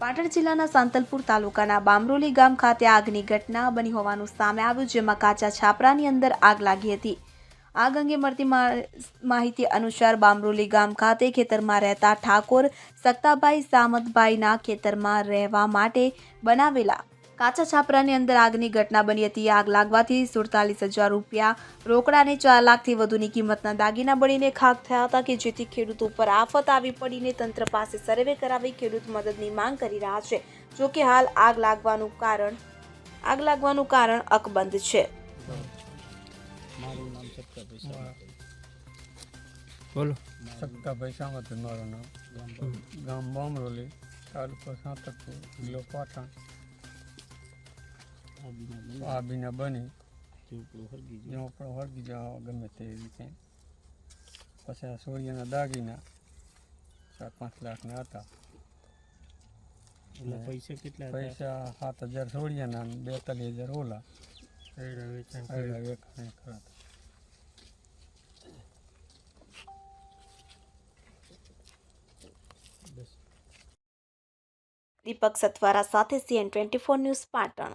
પાટણ જિલ્લાના સાંતલપુર તાલુકાના બામરોલી ગામ ખાતે આગની ઘટના બની હોવાનું સામે આવ્યું, જેમાં કાચા છાપરાની અંદર આગ લાગી હતી. આગ અંગે મળતી માહિતી અનુસાર બામરોલી ગામ ખાતે ખેતરમાં રહેતા ઠાકોર સત્તાભાઈ સામતભાઈના ખેતરમાં રહેવા માટે બનાવેલા કાચા છાપરાની અંદર આગની ઘટના બની હતી. આગ લાગવાથી સુડતાલીસ હજાર રૂપિયા રોકડાને ચાર લાખથી વધુની કિંમતના દાગીના બળીને ખાક થયા હતા કે જેથી ખેડૂતો ઉપર આફત આવી પડીને તંત્ર પાસે સર્વે કરાવી ખેડૂત મદદની માંગ કરી રહ્યા છે. જોકે હાલ આગ લાગવાનું કારણ આગ લાગવાનું કારણ અકબંધ છે. મારું નામ. બોલો. સત્તાભાઈ સામત મારું નામ. ગામ બામરોલી તાલુકો સાતકપુર જિલ્લો પાટણ. આ બની. ઝોપડો. વળગી જાઓ ગમે તે રીતે પછી આ સૂર્યના દાગીના ચાર પાંચ લાખના હતા. પૈસા કેટલા પૈસા સાત હજાર સૂર્યના અને બેતાલીસ હજાર ઓલા. વેચાણ વેચાણ ખરા દીપક સતવારા સાથે CN twenty four news Patan.